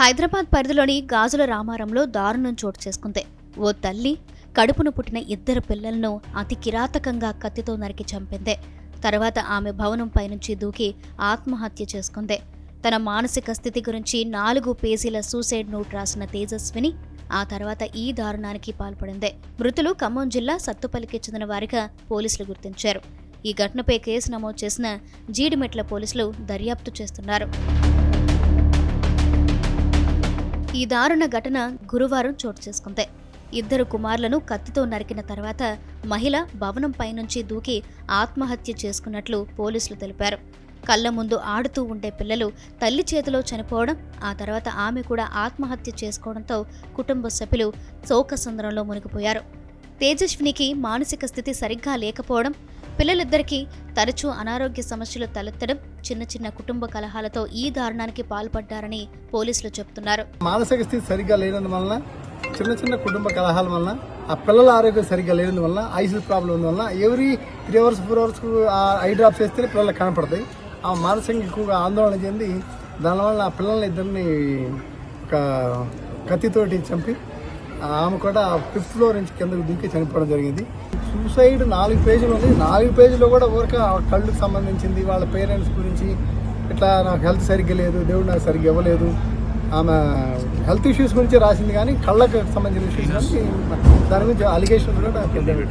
హైదరాబాద్ పరిధిలోని గాజుల రామారంలో దారుణం చోటు చేసుకుంది. ఓ తల్లి కడుపును పుట్టిన ఇద్దరు పిల్లలను అతి కిరాతకంగా కత్తితో నరికి చంపింది. తర్వాత ఆమె భవనం పైనుంచి దూకి ఆత్మహత్య చేసుకుంది. తన మానసిక స్థితి గురించి నాలుగు పేజీల సూసైడ్ నోట్ రాసిన తేజస్విని ఆ తర్వాత ఈ దారుణానికి పాల్పడింది. మృతులు ఖమ్మం జిల్లా సత్తుపల్లికి చెందిన వారిగా పోలీసులు గుర్తించారు. ఈ ఘటనపై కేసు నమోదు చేసిన జీడిమెట్ల పోలీసులు దర్యాప్తు చేస్తున్నారు. ఈ దారుణ ఘటన గురువారం చోటు చేసుకుంది. ఇద్దరు కుమారులను కత్తితో నరికిన తర్వాత మహిళ భవనం పైనుంచి దూకి ఆత్మహత్య చేసుకున్నట్లు పోలీసులు తెలిపారు. కళ్ళ ముందు ఆడుతూ ఉండే పిల్లలు తల్లి చేతిలో చనిపోవడం ఆ తర్వాత ఆమె కూడా ఆత్మహత్య చేసుకోవడంతో కుటుంబ సభ్యులు శోకసంద్రంలో మునిగిపోయారు. తేజస్వినికి మానసిక స్థితి సరిగ్గా లేకపోవడం పిల్లలిద్దరికీ తరచూ అనారోగ్య సమస్యలు తలెత్తడం చిన్న చిన్న కుటుంబ కలహాలతో ఈ దారుణానికి పాల్పడ్డారని పోలీసులు చెబుతున్నారు. మానసిక స్థితి సరిగ్గా లేనందు వలన చిన్న చిన్న కుటుంబ కలహాల వలన ఆ పిల్లల ఆరోగ్యం సరిగ్గా లేనందువలన ఐసీ problem ఉన్నవలన every three hours four hours eye drops వేస్తేనే పిల్లలకు కనపడతాయి. ఆ మానసికంగా ఎక్కువగా ఆందోళన చెంది దానివల్ల ఆ పిల్లల్ని ఇద్దరిని ఒక కత్తితోటి చంపి ఆమె కూడా ఫిఫ్త్ ఫ్లోర్ నుంచి కిందకు దింకి చనిపోవడం జరిగింది. సూసైడ్ నాలుగు పేజీలు ఉంది. నాలుగు పేజీలో కూడా ఊరిక కళ్ళుకు సంబంధించింది వాళ్ళ పేరెంట్స్ గురించి. ఇట్లా నాకు హెల్త్ సరిగ్గా లేదు దేవుడు నాకు సరిగ్గా ఇవ్వలేదు. ఆమె హెల్త్ ఇష్యూస్ గురించి రాసింది కానీ కళ్ళకు సంబంధించిన ఇష్యూస్ దాని గురించి అలిగేషన్ కూడా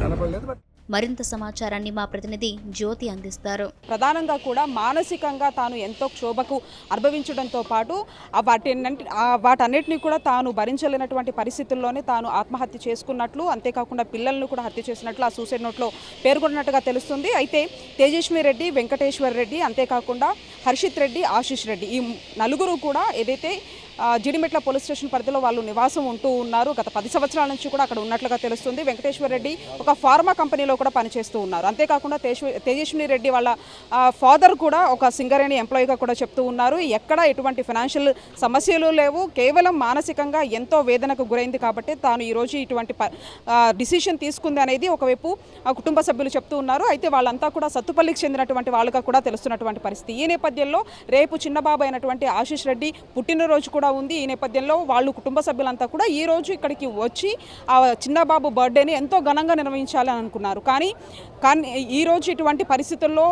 కనపడలేదు. బట్ మరింత సమాచారాన్ని మా ప్రతినిధి జ్యోతి అందిస్తారు. ప్రధానంగా కూడా మానసికంగా తాను ఎంతో క్షోభకు అనుభవించడంతో పాటు ఆ వాటి వాటన్నిటిని కూడా తాను భరించలేనటువంటి పరిస్థితుల్లోనే తాను ఆత్మహత్య చేసుకున్నట్లు అంతేకాకుండా పిల్లలను కూడా హత్య చేసినట్లు ఆ సూసైడ్ నోట్లో పేర్కొన్నట్టుగా తెలుస్తుంది. అయితే తేజస్వి రెడ్డి వెంకటేశ్వర్ రెడ్డి అంతేకాకుండా హర్షిత్ రెడ్డి ఆశిష్ రెడ్డి ఈ నలుగురు కూడా ఏదైతే జిడిమెట్ల పోలీస్ స్టేషన్ పరిధిలో వాళ్ళు నివాసం ఉంటూ ఉన్నారు. గత పది సంవత్సరాల నుంచి కూడా అక్కడ ఉన్నట్లుగా తెలుస్తుంది. వెంకటేశ్వర రెడ్డి ఒక ఫార్మా కంపెనీలో కూడా పనిచేస్తూ ఉన్నారు. అంతేకాకుండా తేజస్విని రెడ్డి వాళ్ళ ఫాదర్ కూడా ఒక సింగరేణి ఎంప్లాయీగా కూడా చెప్తూ ఉన్నారు. ఎక్కడ ఎటువంటి ఫినాన్షియల్ సమస్యలు లేవు. కేవలం మానసికంగా ఎంతో వేదనకు గురైంది కాబట్టి తాను ఈరోజు ఇటువంటి డిసిషన్ తీసుకుంది అనేది ఒకవైపు కుటుంబ సభ్యులు చెప్తూ ఉన్నారు. అయితే వాళ్ళంతా కూడా సత్తుపల్లికి చెందినటువంటి వాళ్ళుగా కూడా తెలుస్తున్నటువంటి పరిస్థితి. ఈ నేపథ్యంలో రేపు చిన్నబాబు అయినటువంటి ఆశీష్ రెడ్డి పుట్టినరోజు కూడా ఉంది ఈ నేపథ్యంలో వాళ్ళు కుటుంబ సభ్యులంతా కూడా ఈ రోజు ఇక్కడికి వచ్చి ఆ చిన్నబాబు బర్త్డేని ఎంతో ఘనంగా నిర్వహించాలని అనుకున్నారు. కానీ కానీ ఈ రోజు ఇటువంటి పరిస్థితుల్లో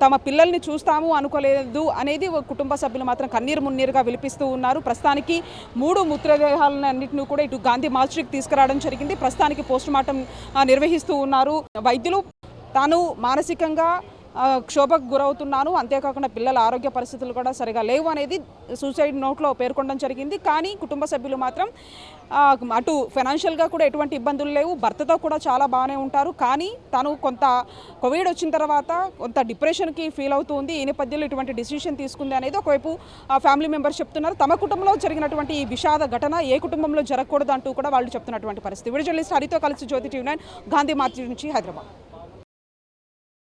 తమ పిల్లల్ని చూస్తాము అనుకోలేదు అనేది కుటుంబ సభ్యులు మాత్రం కన్నీరు మున్నీరుగా విలిపిస్తూ ఉన్నారు. ప్రస్తుతానికి మూడు మృతదేహాలన్నింటినీ కూడా ఇటు గాంధీ మార్చికి తీసుకురావడం జరిగింది. ప్రస్తుతానికి పోస్టుమార్టం నిర్వహిస్తూ ఉన్నారు. వైద్యులు తాను మానసికంగా క్షోభకు గురవుతున్నాను. అంతేకాకుండా పిల్లల ఆరోగ్య పరిస్థితులు కూడా సరిగా లేవు అనేది సూసైడ్ నోట్లో పేర్కొనడం జరిగింది. కానీ కుటుంబ సభ్యులు మాత్రం అటు ఫైనాన్షియల్గా కూడా ఎటువంటి ఇబ్బందులు లేవు. భర్తతో కూడా చాలా బాగానే ఉంటారు. కానీ తను కొంత కోవిడ్ వచ్చిన తర్వాత కొంత డిప్రెషన్కి ఫీల్ అవుతుంది. ఈ నేపథ్యంలో ఇటువంటి డిసిషన్ తీసుకుంది అనేది ఒకవైపు ఆ ఫ్యామిలీ మెంబర్స్ చెప్తున్నారు. తమ కుటుంబంలో జరిగినటువంటి ఈ విషాద ఘటన ఏ కుటుంబంలో జరగకూడదు అంటూ కూడా వాళ్ళు చెప్తున్నటువంటి పరిస్థితి. వీడియో హరితో కలిసి జ్యోతి టీవీ నైన్ గాంధీ మార్చి నుంచి హైదరాబాద్.